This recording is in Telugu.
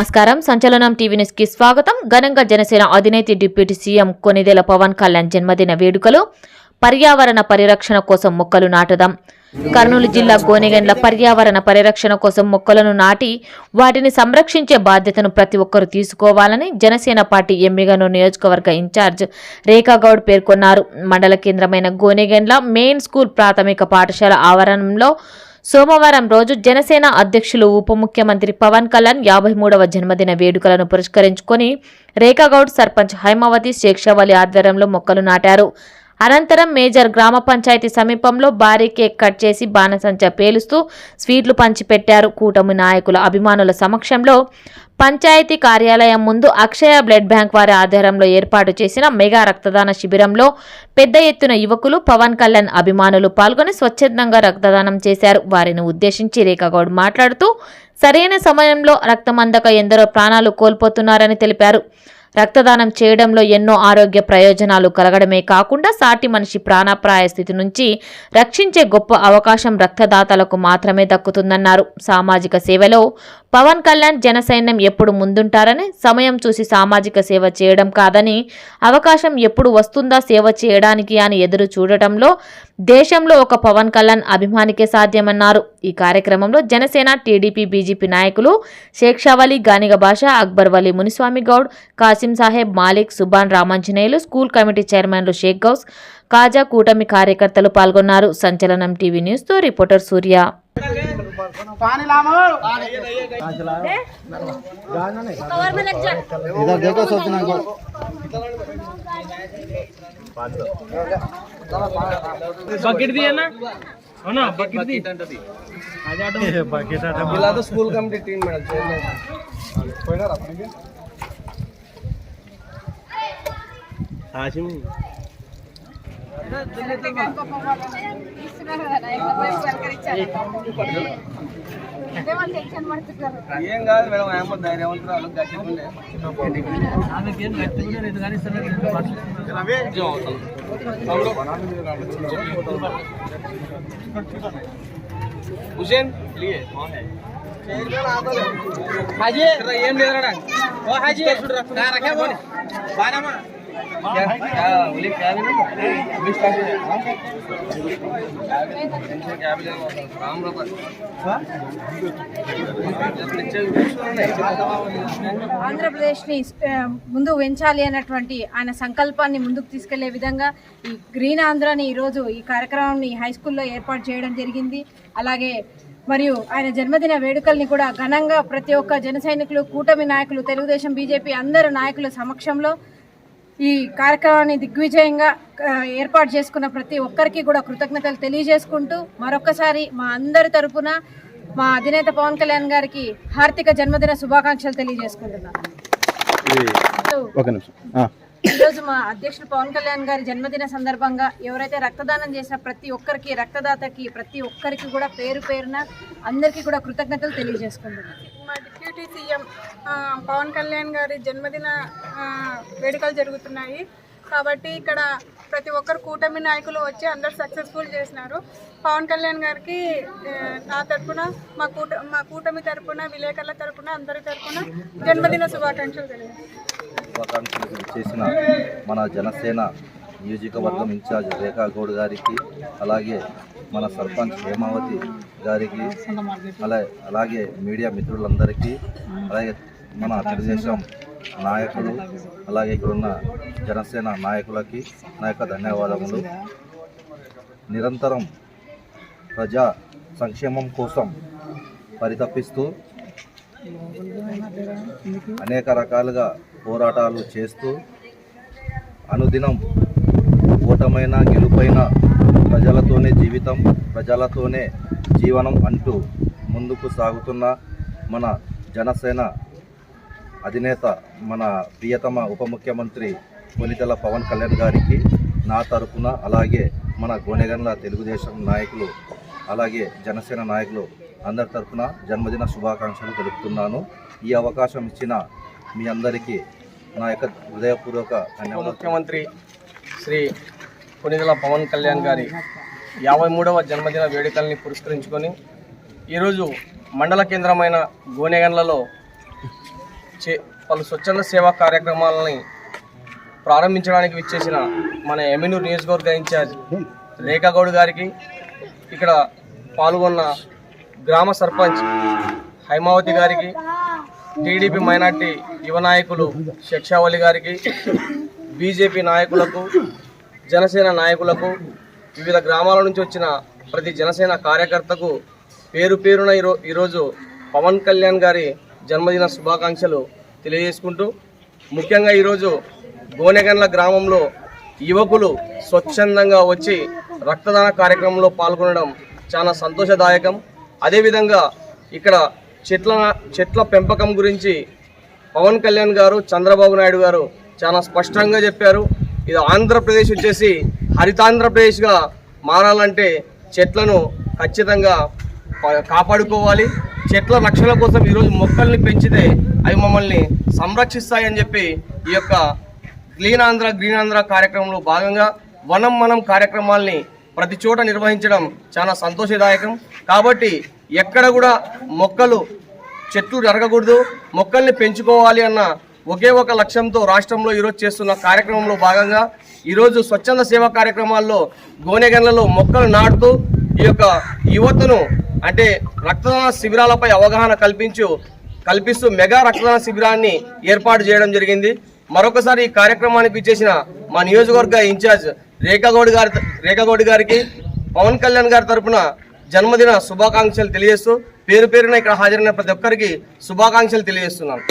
నమస్కారం. సంచలనం టీవీ న్యూస్కి స్వాగతం. ఘనంగా జనసేన అధినేత డిప్యూటీ సీఎం కొనిదెల పవన్ కళ్యాణ్ జన్మదిన వేడుకలు. పర్యావరణ పరిరక్షణ కోసం మొక్కలు నాటదాం కర్నూలు జిల్లా గోనెగండ్ల పర్యావరణ పరిరక్షణ కోసం మొక్కలను నాటి వాటిని సంరక్షించే బాధ్యతను ప్రతి ఒక్కరూ తీసుకోవాలని జనసేన పార్టీ ఎమ్మిగను నియోజకవర్గ ఇన్ఛార్జ్ రేఖాగౌడ్ పేర్కొన్నారు. మండల కేంద్రమైన గోనెగండ్ల మెయిన్ స్కూల్ ప్రాథమిక పాఠశాల ఆవరణంలో సోమవారం రోజు జనసేన అధ్యక్షులు ఉప ముఖ్యమంత్రి పవన్ కళ్యాణ్ యాభై మూడవ జన్మదిన వేడుకలను పురస్కరించుకొని రేఖాగౌడ్ సర్పంచ్ హైమావతి శేక్షవలి ఆధ్వర్యంలో మొక్కలు నాటారు. అనంతరం మేజర్ గ్రామ పంచాయతీ సమీపంలో భారీ కేక్ కట్ చేసి బాణసంచ పేలుస్తూ స్వీట్లు పంచిపెట్టారు. కూటమి నాయకుల అభిమానుల సమక్షంలో పంచాయతీ కార్యాలయం ముందు అక్షయ బ్లడ్ బ్యాంక్ వారి ఆధ్వర్యంలో ఏర్పాటు చేసిన మెగా రక్తదాన శిబిరంలో పెద్ద ఎత్తున యువకులు పవన్ కళ్యాణ్ అభిమానులు పాల్గొని స్వచ్ఛందంగా రక్తదానం చేశారు. వారిని ఉద్దేశించి రేఖగౌడ్ మాట్లాడుతూ సరైన సమయంలో రక్తమందక ఎందరో ప్రాణాలు కోల్పోతున్నారని తెలిపారు. రక్తదానం చేయడంలో ఎన్నో ఆరోగ్య ప్రయోజనాలు కలగడమే కాకుండా సాటి మనిషి ప్రాణాప్రాయ స్థితి నుంచి రక్షించే గొప్ప అవకాశం రక్తదాతలకు మాత్రమే దక్కుతుందన్నారు. సామాజిక సేవలో పవన్ కళ్యాణ్ జనసైన్యం ఎప్పుడు ముందుంటారని సమయం చూసి సామాజిక సేవ చేయడం కాదని అవకాశం ఎప్పుడు వస్తుందా సేవ చేయడానికి అని ఎదురు చూడటంలో దేశంలో ఒక పవన్ కళ్యాణ్ అభిమానికే సాధ్యమన్నారు. ఈ కార్యక్రమంలో జనసేన టీడీపీ బీజేపీ నాయకులు షేక్షావలి గానిగ భాష అక్బర్ వలి మునిస్వామి గౌడ్ కాసిం సాహెబ్ మాలిక్ సుబాన్ రామాంజనేయులు స్కూల్ కమిటీ చైర్మన్లు షేక్ గౌస్ కాజా కూటమి కార్యకర్తలు పాల్గొన్నారు. సంచలనం టీవీ న్యూస్తో రిపోర్టర్ సూర్య. पानी लामो कवर में लग जा। इधर देखो सोचना को बकेट दिया ना? हो ना? बकेट दी बकेट मिला। तो स्कूल कमिटी टीम मेडल कोई ना हाशिम। ఏం కాదు మేడం ఏమో ధైర్యవంతురాలు గట్టిగుండే ఆమెకేం గట్టిగా లేదు కానీ హుసేన్ హాజీ ఏం లేదరా ఓ హాజీ నా రకే బోని బానమా क्या बोले क्या भी ना बीस टाइम क्या भी राम रबर ఆంధ్రప్రదేశ్ని ఆ, ముందు పెంచాలి అన్నటువంటి ఆయన సంకల్పాన్ని ముందుకు తీసుకెళ్లే విధంగా ఈ గ్రీన్ ఆంధ్రాని ఈరోజు ఈ కార్యక్రమాన్ని హై స్కూల్లో ఏర్పాటు చేయడం జరిగింది అలాగే మరియు ఆయన జన్మదిన వేడుకల్ని కూడా ఘనంగా ప్రతి ఒక్క జన సైనికులు కూటమి నాయకులు తెలుగుదేశం బీజేపీ అందరు నాయకుల సమక్షంలో ఈ కార్యక్రమాన్ని దిగ్విజయంగా ఏర్పాటు చేసుకున్న ప్రతి ఒక్కరికి కూడా కృతజ్ఞతలు తెలియజేసుకుంటూ మరొకసారి మా అందరి తరపున మా అధినేత పవన్ కళ్యాణ్ గారికి హార్దిక జన్మదిన శుభాకాంక్షలు తెలియజేసుకుంటున్నాను. ఈరోజు మా అధ్యక్షులు పవన్ కళ్యాణ్ గారి జన్మదిన సందర్భంగా ఎవరైతే రక్తదానం చేసిన ప్రతి ఒక్కరికి రక్తదాతకి ప్రతి ఒక్కరికి కూడా పేరు పేరున అందరికీ కూడా కృతజ్ఞతలు తెలియజేసుకుంటున్నాను. డిప్యూటీ సీఎం పవన్ కళ్యాణ్ గారి జన్మదిన వేడుకలు జరుగుతున్నాయి. కాబట్టి ఇక్కడ ప్రతి ఒక్కరు కూటమి నాయకులు వచ్చి అందరు సక్సెస్ఫుల్ చేసినారు. పవన్ కళ్యాణ్ గారికి నా తరపున మా కూట మా కూటమి తరఫున విలేకరుల తరఫున అందరి తరఫున జన్మదిన శుభాకాంక్షలు శుభాకాంక్షలు చేసిన మన జనసేన నియోజకవర్గం ఇన్ఛార్జ్ రేఖా గౌడ్ గారికి అలాగే మన సర్పంచ్ హేమావతి గారికి అలాగే అలాగే మీడియా మిత్రులందరికీ అలాగే మన తెలుగుదేశం నాయకులు అలాగే ఇక్కడ ఉన్న జనసేన నాయకులకి నా యొక్క ధన్యవాదములు. నిరంతరం ప్రజా సంక్షేమం కోసం పరితపిస్తూ అనేక రకాలుగా పోరాటాలు చేస్తూ అనుదినం ఓటమైన గెలుపైన ప్రజలతోనే జీవితం ప్రజలతోనే జీవనం అంటూ ముందుకు సాగుతున్న మన జనసేన అధినేత మన ప్రియతమ ఉప ముఖ్యమంత్రి కొనితెల పవన్ కళ్యాణ్ గారికి నా తరపున అలాగే మన గోనెగండ్ల తెలుగుదేశం నాయకులు అలాగే జనసేన నాయకులు అందరి తరపున జన్మదిన శుభాకాంక్షలు తెలుపుతున్నాను. ఈ అవకాశం ఇచ్చిన మీ అందరికీ నా యొక్క హృదయపూర్వక ముఖ్యమంత్రి శ్రీ కొనిదెల పవన్ కళ్యాణ్ గారి యాభై మూడవ జన్మదిన వేడుకల్ని పురస్కరించుకొని ఈరోజు మండల కేంద్రమైన గోనెగండ్లలో చే పలు స్వచ్ఛంద సేవా కార్యక్రమాలని ప్రారంభించడానికి విచ్చేసిన మన ఎమ్మెనూరు నియోజకవర్గ ఇన్ఛార్జ్ రేఖాగౌడ్ గారికి ఇక్కడ పాల్గొన్న గ్రామ సర్పంచ్ హైమావతి గారికి టీడీపీ మైనార్టీ యువ నాయకులు శిక్షావళి గారికి బీజేపీ నాయకులకు జనసేన నాయకులకు వివిధ గ్రామాల నుంచి వచ్చిన ప్రతి జనసేన కార్యకర్తకు పేరు పేరున ఈరో ఈరోజు పవన్ కళ్యాణ్ గారి జన్మదిన శుభాకాంక్షలు తెలియజేసుకుంటూ ముఖ్యంగా ఈరోజు గోనెగండ్ల గ్రామంలో యువకులు స్వచ్ఛందంగా వచ్చి రక్తదాన కార్యక్రమంలో పాల్గొనడం చాలా సంతోషదాయకం. అదేవిధంగా ఇక్కడ చెట్ల చెట్ల పెంపకం గురించి పవన్ కళ్యాణ్ గారు చంద్రబాబు నాయుడు గారు చాలా స్పష్టంగా చెప్పారు. ఇది ఆంధ్రప్రదేశ్ వచ్చేసి హరితాంధ్రప్రదేశ్గా మారాలంటే చెట్లను ఖచ్చితంగా కాపాడుకోవాలి. చెట్ల రక్షణ కోసం ఈరోజు మొక్కల్ని పెంచితే అవి మమ్మల్ని సంరక్షిస్తాయని చెప్పి ఈ యొక్క క్లీన్ ఆంధ్ర గ్రీన్ ఆంధ్ర కార్యక్రమంలో భాగంగా వనం మనం కార్యక్రమాల్ని ప్రతి చోట నిర్వహించడం చాలా సంతోషదాయకం. కాబట్టి ఎక్కడ కూడా మొక్కలు చెట్లు జరగకూడదు. మొక్కల్ని పెంచుకోవాలి అన్న ఒకే ఒక లక్ష్యంతో రాష్ట్రంలో ఈరోజు చేస్తున్న కార్యక్రమంలో భాగంగా ఈరోజు స్వచ్ఛంద సేవా కార్యక్రమాల్లో గోనెగన్లలో మొక్కలు నాటుతూ ఈ యొక్క యువతను అంటే రక్తదాన శిబిరాలపై అవగాహన కల్పించు కల్పిస్తూ మెగా రక్తదాన శిబిరాన్ని ఏర్పాటు చేయడం జరిగింది. మరొకసారి ఈ కార్యక్రమానికి ఇచ్చేసిన మా నియోజకవర్గ ఇన్ఛార్జ్ రేఖాగౌడ్ గారి రేఖాగౌడ్ గారికి పవన్ కళ్యాణ్ గారి తరపున జన్మదిన శుభాకాంక్షలు తెలియజేస్తూ పేరు పేరున ఇక్కడ హాజరైన ప్రతి ఒక్కరికి శుభాకాంక్షలు తెలియజేస్తున్నాను.